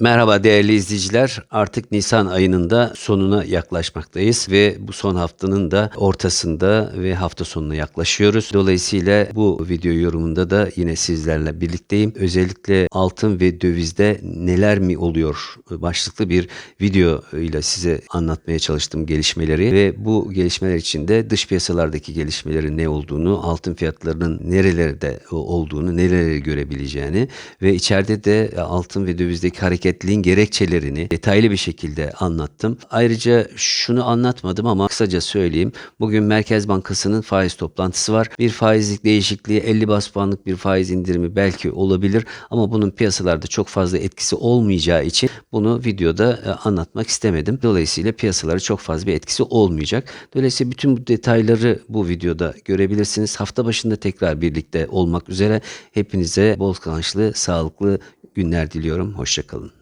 Merhaba değerli izleyiciler. Artık Nisan ayının da sonuna yaklaşmaktayız ve bu son haftanın da ortasında ve hafta sonuna yaklaşıyoruz. Dolayısıyla bu video yorumunda da yine sizlerle birlikteyim. Özellikle altın ve dövizde neler mi oluyor başlıklı bir video ile size anlatmaya çalıştım gelişmeleri ve bu gelişmeler içinde dış piyasalardaki gelişmelerin ne olduğunu, altın fiyatlarının nerelerde olduğunu, nereleri görebileceğini ve içeride de altın ve dövizdeki hareketliğin gerekçelerini detaylı bir şekilde anlattım. Ayrıca şunu anlatmadım ama kısaca söyleyeyim. Bugün Merkez Bankası'nın faiz toplantısı var. Bir faizlik değişikliği 50 bas puanlık bir faiz indirimi belki olabilir ama bunun piyasalarda çok fazla etkisi olmayacağı için bunu videoda e, anlatmak istemedim. Dolayısıyla piyasalara çok fazla bir etkisi olmayacak. Dolayısıyla bütün bu detayları bu videoda görebilirsiniz. Hafta başında tekrar birlikte olmak üzere hepinize bol kazançlı, sağlıklı günler diliyorum. Hoşçakalın.